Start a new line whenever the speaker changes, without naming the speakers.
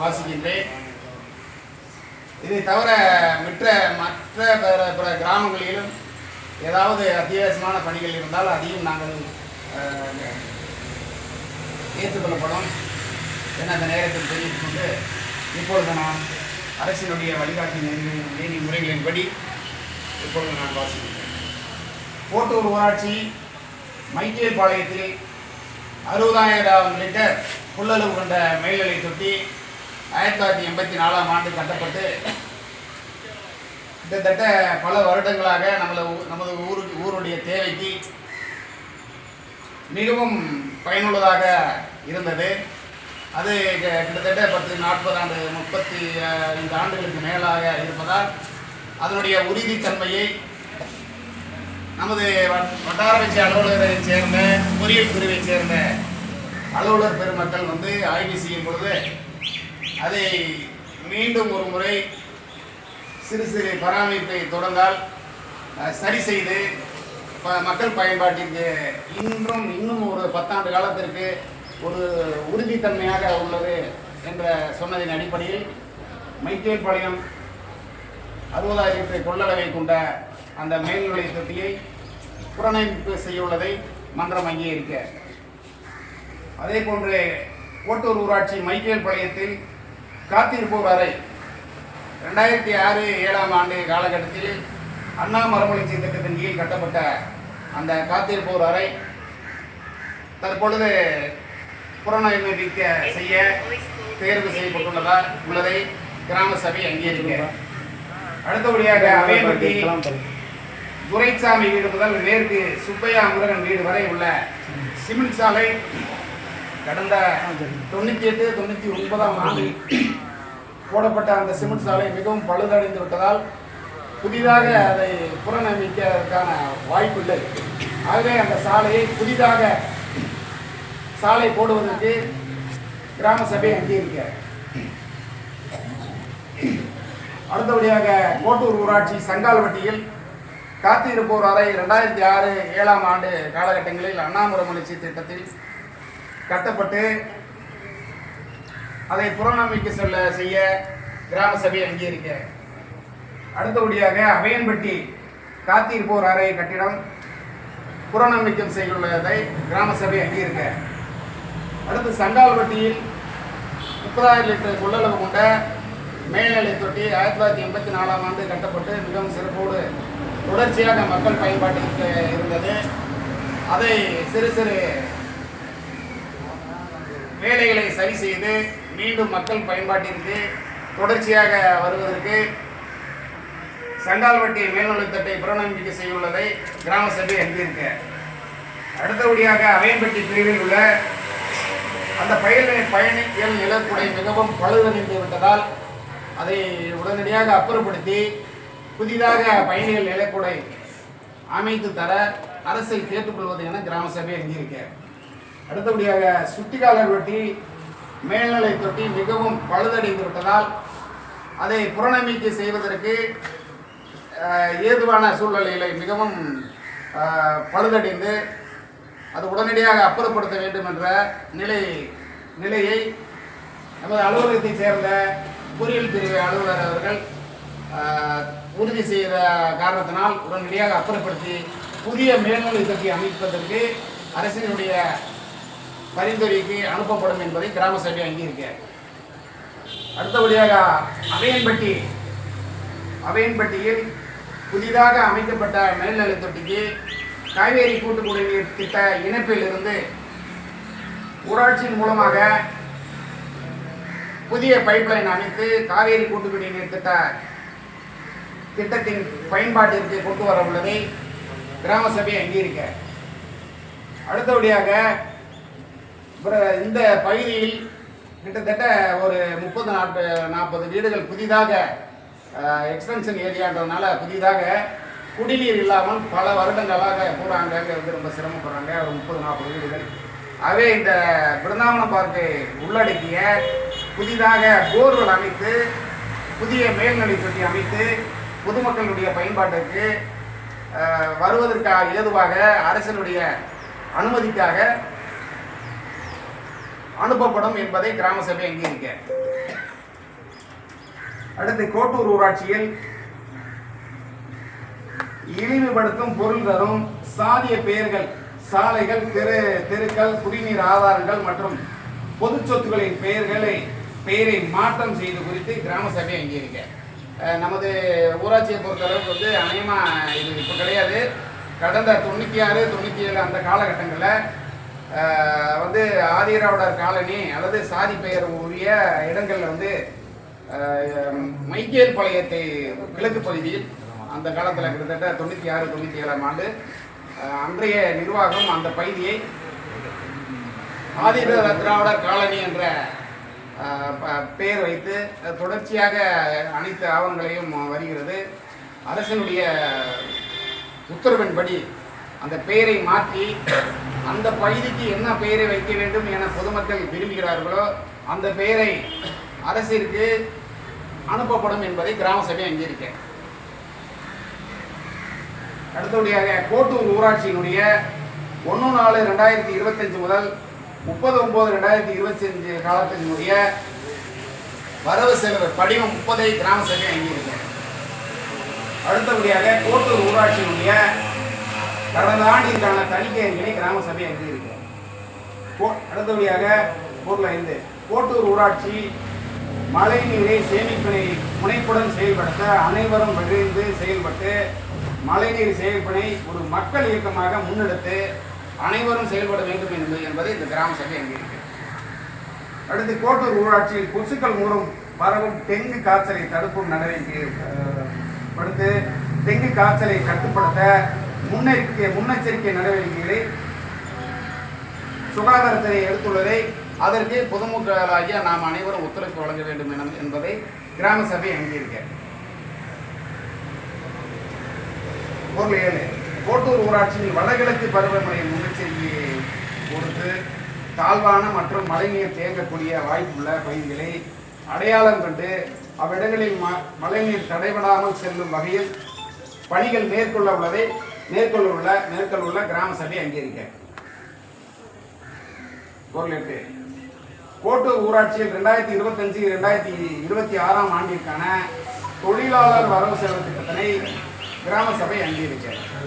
வாசிக்கின்றேன். இதை தவிர மற்ற மற்ற பிற பிற கிராமங்களிலும் ஏதாவது அத்தியாவசியமான பணிகள் இருந்தால் அதையும் நாங்கள் ஏற்றுக்கொள்ளப்படும். என அந்த நேரத்தில் தெரிவித்துக் கொண்டு இப்பொழுது நான் அரசினுடைய வழிகாட்டு நெறி- நெறிமுறைகளின்படி இப்பொழுது நான் வாசிக்கின்றேன். கோட்டூர் ஊராட்சி மைக்கேல்பாளையத்தில் அறுபதாயிரம் லிட்டர் புல்லளவு கொண்ட மேல்நிலை தொட்டி ஆயிரத்தி தொள்ளாயிரத்தி எண்பத்தி நாலாம் ஆண்டு கட்டப்பட்டு கிட்டத்தட்ட பல வருடங்களாக நம்மள நமது ஊருக்கு ஊருடைய தேவைக்கு மிகவும் பயனுள்ளதாக இருந்தது. அது கிட்டத்தட்ட பத்து நாற்பது ஆண்டு முப்பத்தி ஐந்து ஆண்டுகளுக்கு மேலாக இருப்பதால் அதனுடைய உறுதித்தன்மையை நமது வட்- வட்டார வச்சு அலுவலரை சேர்ந்த பொறியியல் பிரிவை சேர்ந்த அலுவலர் பெருமக்கள் வந்து ஆய்வு செய்யும் பொழுது அதை மீண்டும் ஒரு முறை சிறு சிறு பராமரிப்பை தொடர்ந்தால் சரி செய்து ப- மக்கள் பயன்பாட்டிற்கு இன்றும் இன்னும் ஒரு பத்தாண்டு காலத்திற்கு ஒரு உறுதித்தன்மையாக உள்ளது என்ற சொன்னதின் அடிப்படையில் மைக்கேல்பாளையம் அறுபதாயிரத்தை கொள்ளளவை கொண்ட அந்த மேல்நிலை தொட்டியை புறநமைப்பு செய்ய உள்ளதை மன்றம் அங்கீகரிக்க. அதே போன்று கோட்டூர் ஊராட்சி மைக்கேல் பாளையத்தில் காத்திருப்போர் அறை ரெண்டாயிரத்தி ஆறு ஏழாம் ஆண்டு காலகட்டத்தில் அண்ணா மறுமலர்ச்சி திட்டத்தின் கீழ் கட்டப்பட்ட அந்த காத்திருப்போர் அறை தற்பொழுது புறநமைக்க செய்ய தேர்வு செய்யப்பட்டுள்ளதா உள்ளதை கிராம சபை அங்கீகரிக்க அடுத்தபடியாக அவையப்பட்டி துரைசாமி வீடு முதல் மேற்கு சுப்பையா முருகன் வீடு வரை உள்ள சிமெண்ட் சாலை கடந்த தொண்ணூற்றி எட்டு தொண்ணூற்றி ஒன்பதாம் ஆண்டு போடப்பட்ட அந்த சிமெண்ட் சாலை மிகவும் பழுதடைந்து விட்டதால் புதிதாக அதை புறநம்பிக்கிறதுக்கான வாய்ப்பு இல்லை. ஆகவே அந்த சாலையை புதிதாக சாலை போடுவதற்கு கிராம சபை அங்கீகரிக்க அடுத்தபடியாக கோட்டூர் ஊராட்சி சங்கால்வட்டியில் காத்திருப்போர் அறை ரெண்டாயிரத்தி ஆறு ஏழாம் ஆண்டு காலகட்டங்களில் அண்ணாமரமலர்ச்சி திட்டத்தில் கட்டப்பட்டு அதை புறநம்பிக்கை செல்ல செய்ய கிராம சபை அங்கீகரிக்க அடுத்தபடியாக அவையன்பட்டி காத்திருப்போர் அறை கட்டிடம் புறநமைக்கம் செய்துள்ளதை கிராம சபை அங்கீகரிக்க அடுத்து சங்கால்வட்டியில் முப்பதாயிரம் லிட்டர் கொள்ளளவு கொண்ட மேல்நிலை தொட்டி ஆயிரத்தி தொள்ளாயிரத்தி எண்பத்தி நாலாம் ஆண்டு கட்டப்பட்டு மிகவும் சிறப்போடு தொடர்ச்சியாக மக்கள் பயன்பாட்டிற்கு இருந்தது. அதை சிறு சிறு வேலைகளை சரி செய்து மீண்டும் மக்கள் பயன்பாட்டிற்கு தொடர்ச்சியாக வருவதற்கு சண்டால்வட்டி மேல்நிலத்தட்டை புறநம்பிக்கை செய்துள்ளதை கிராம சபை அங்கீகரிக்க அடுத்தபடியாக அவையம்பட்டி பிரிவில் உள்ள அந்த பயண பயணிகள் நிலக்குடை மிகவும் பழுதடைந்து விட்டதால் அதை உடனடியாக அப்புறப்படுத்தி புதிதாக பயணிகள் நிலக்குடை அமைத்து தர அரசை கேட்டுக்கொள்வது என கிராம சபை அங்கீகரிக்க அடுத்தபடியாக சுட்டிக்காலர் வெட்டி மேல்நிலை தொட்டி மிகவும் பழுதடைந்து விட்டதால் அதை புறநம்பிக்கை செய்வதற்கு ஏதுவான சூழ்நிலைகளை மிகவும் பழுதடைந்து அது உடனடியாக அப்புறப்படுத்த வேண்டும் என்ற நிலை நிலையை நமது அலுவலகத்தைச் சேர்ந்த பொறியியல் பிரிவு அலுவலர் அவர்கள் உறுதி செய்த காரணத்தினால் உடனடியாக அப்புறப்படுத்தி புதிய மேல்நிலை தொட்டி அமைப்பதற்கு அரசினுடைய பரிந்துரைக்கு அனுப்பப்படும் என்பதை கிராம சபை அங்கீகரிக்க. அடுத்தபடியாக அவையன்பட்டி அவையன்பட்டியில் புதிதாக அமைக்கப்பட்ட மேல்நிலை தொட்டிக்கு காவேரி கூட்டு குடிநீர் திட்ட இணைப்பிலிருந்து ஊராட்சியின் மூலமாக புதிய பைப்லைன் அமைத்து காவேரி கூட்டு குடிநீர் திட்ட திட்டத்தின் பயன்பாட்டிற்கு கொண்டு வர உள்ளதை கிராம சபை அங்கீகரிக்க. அடுத்தபடியாக இந்த பகுதியில் கிட்டத்தட்ட ஒரு முப்பது நாற்பது நாற்பது வீடுகள் புதிதாக எக்ஸ்டென்ஷன் ஏரியான்றதுனால புதிதாக குடிநீர் இல்லாமல் பல வருடங்களாக போகிறாங்க வந்து ரொம்ப சிரமப்படுறாங்க. ஒரு முப்பது நாற்பது வீடுகள். ஆகவே இந்த பிருந்தாவனம் பார்க்கை உள்ளடக்கிய புதிதாக போர்வெல் அமைத்து புதிய மேல்நிலை தொட்டி அமைத்து பொதுமக்களுடைய பயன்பாட்டிற்கு வருவதற்காக ஏதுவாக அரசனுடைய அனுமதிக்காக அனுப்பப்படும் என்பதை கிராம சபை அங்கீகரிக்க. அடுத்து கோட்டூர் ஊராட்சியில் இழிவுபடுத்தும் பொருள் தரும் சாதிய பெயர்கள் சாலைகள் தெரு தெருக்கள் குடிநீர் ஆதாரங்கள் மற்றும் பொது சொத்துக்களின் பெயர்களை பெயரை மாற்றம் செய்து குறித்து கிராம சபை அங்கீகரிக்க. நமது ஊராட்சியை பொறுத்தளவுக்கு வந்து அநேகமாக இது இப்போ கிடையாது. கடந்த தொண்ணூற்றி ஆறு தொண்ணூற்றி ஏழு அந்த காலகட்டங்களில் வந்து ஆதிராவிடர் காலனி அல்லது சாதி பெயர் உரிய இடங்களில் வந்து மைக்கேல் பாளையத்தை கிழக்கு பகுதியில் அந்த காலத்தில் கிட்டத்தட்ட தொண்ணூற்றி ஆறு தொண்ணூற்றி ஏழாம் ஆண்டு அன்றைய நிர்வாகம் அந்த பகுதியை ஆதிர திராவிடர் காலனி என்ற ப- பெயர் வைத்து தொடர்ச்சியாக அனைத்து ஆவணங்களையும் வருகிறது. அரசினுடைய உத்தரவின்படி அந்த பெயரை மாற்றி அந்த பகுதிக்கு என்ன பெயரை வைக்க வேண்டும் என பொதுமக்கள் விரும்புகிறார்களோ அந்த பெயரை அரசிற்கு அனுப்பப்படும் என்பதை கிராம சபை அங்கீகரிக்க. அடுத்தபடியாக கோட்டூர் ஊராட்சியினுடைய ஒன்று நாலு ரெண்டாயிரத்தி இருபத்தஞ்சு முதல் முப்பது ஒன்பது ரெண்டாயிரத்தி இருபத்தஞ்சு காலத்தினுடைய வரவு செலவு படிவம் முப்பதை கிராம சபை அங்கீகரிக்க. அடுத்தபடியாக கோட்டூர் ஊராட்சியினுடைய கடந்த ஆண்டிற்கான தணிக்கை அறிக்கையை கிராம சபை அங்கீகரிக்க கோ- அடுத்தபடியாக பொருள் ஐந்து. கோட்டூர் ஊராட்சி மழை நீரை சேமிப்பினை முனைப்புடன் செயல்படுத்த அனைவரும் பகிர்ந்து செயல்பட்டு மழைநீர் சேமிப்பினை ஒரு மக்கள் இயக்கமாக முன்னெடுத்து அனைவரும் செயல்பட வேண்டும் என்பது என்பதை இந்த கிராம சபை அங்கீகரிக்கிறது அடுத்து கோட்டூர் ஊராட்சியில் கொசுக்கள் மூலம் பரவும் டெங்கு காய்ச்சலை தடுக்கும் நடவடிக்கை படுத்து டெங்கு காய்ச்சலை கட்டுப்படுத்த முன்னெச்சரிக்கை முன்னெச்சரிக்கை நடவடிக்கைகளை சுகாதாரத்துறை எடுத்துள்ளதை அதற்கு பொதுமக்களாகிய நாம் அனைவரும் ஒத்துழைப்பு வழங்க வேண்டும் என- என்பதை கிராம சபை அங்கீகரிக்க பொருள் ஏழு. கோட்டூர் ஊராட்சியில் வடகிழக்கு பருவமழை முன்னெச்சரிக்கையை கொடுத்து தாழ்வான மற்றும் மழைநீர் தேங்கக்கூடிய வாய்ப்புள்ள பகுதிகளை அடையாளம் கண்டு அவ்விடங்களில் ம- மழைநீர் தடைபடாமல் செல்லும் வகையில் பணிகள் மேற்கொள்ள உள்ளதை மேற்கல்லூரில் மேற்கல்லூரில் கிராம சபை அங்கீகரிக்க பொருள் எட்டு கோட்டூர் ஊராட்சியில் ரெண்டாயிரத்தி இருபத்தஞ்சு ரெண்டாயிரத்தி இருபத்தி ஆறாம் ஆண்டிற்கான தொழிலாளர் வரவு செலவு திட்டத்தினை கிராம சபை அங்கீகரிக்கிறது.